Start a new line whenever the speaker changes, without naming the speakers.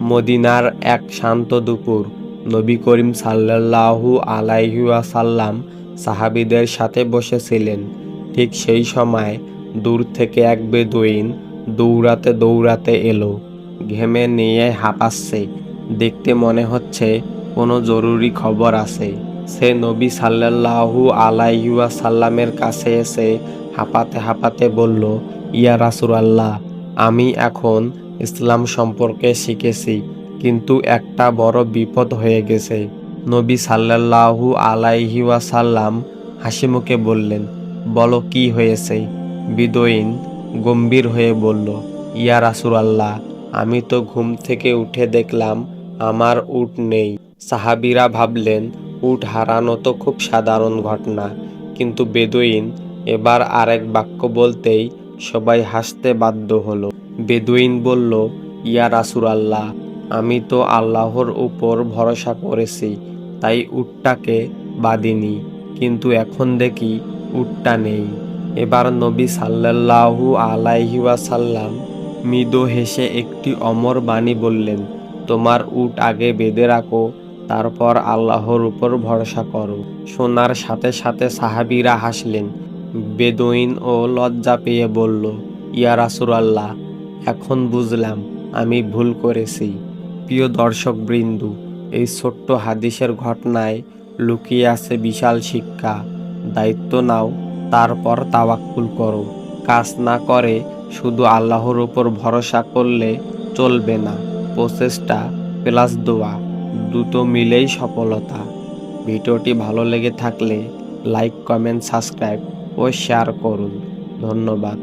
মদিনার এক শান্ত দুপুর। নবী করিম সাল্লাল্লাহু আলাইহি ওয়াসাল্লাম সাহাবীদের সাথে বসেছিলেন। ঠিক সেই সময় দূর থেকে এক বেদুইন দৌড়াতে দৌড়াতে এলো। ঘেমে নিয়ে হাঁপাচ্ছে। দেখতে মনে হচ্ছে কোনো জরুরি খবর আছে। সে নবী সাল্লাল্লাহু আলাইহি ওয়াসাল্লামের কাছে এসে হাঁপাতে হাঁপাতে বলল, ইয়া রাসূলুল্লাহ, আমি এখন ইসলাম সম্পর্কে শিখেছি, কিন্তু একটা বড় বিপদ হয়ে গেছে। নবী সাল্লাল্লাহু আলাইহি ওয়াসাল্লাম হাসি মুখে বললেন, বলো কি হয়েছে? বিদয়ীন গম্ভীর হয়ে বলল, ইয়া রাসুল আল্লাহ আমি তো ঘুম থেকে উঠে দেখলাম আমার উট নেই। সাহাবিরা ভাবলেন, উট হারানো তো খুব সাধারণ ঘটনা। কিন্তু বেদুইন এবার আরেক বাক্য বলতেই সবাই হাসতে বাধ্য হলো। বেদুইন বলল, ইয়া রাসুর আল্লাহ আমি তো আল্লাহর উপর ভরসা করেছি, তাই উটটাকে বাদিনি কিন্তু এখন দেখি উটটা নেই। এবার নবী সাল্লাল্লাহু আলাইহি ওয়াসাল্লাম মৃদু হেসে একটি অমর বাণী বললেন, তোমার উট আগে বেঁধে রাখো, তারপর আল্লাহর উপর ভরসা করো। শোনার সাথে সাথে সাহাবিরা হাসলেন বেদুইন ও লজ্জা পেয়ে বলল, ইয়া রাসূলুল্লাহ, এখন বুঝলাম আমি ভুল করেছি। প্রিয় দর্শক বৃন্দু এই ছোট্ট হাদিসের ঘটনায় লুকিয়ে আছে বিশাল শিক্ষা। দায়িত্ব নাও, তারপর তাওয়াক্কুল করো। কাজ না করে শুধু আল্লাহর উপর ভরসা করলে চলবে না। প্রচেষ্টা প্লাস দোয়া, দুটো মিলেই সফলতা। ভিডিওটি ভালো লেগে থাকলে লাইক, কমেন্ট, সাবস্ক্রাইব ও শেয়ার করুন। ধন্যবাদ।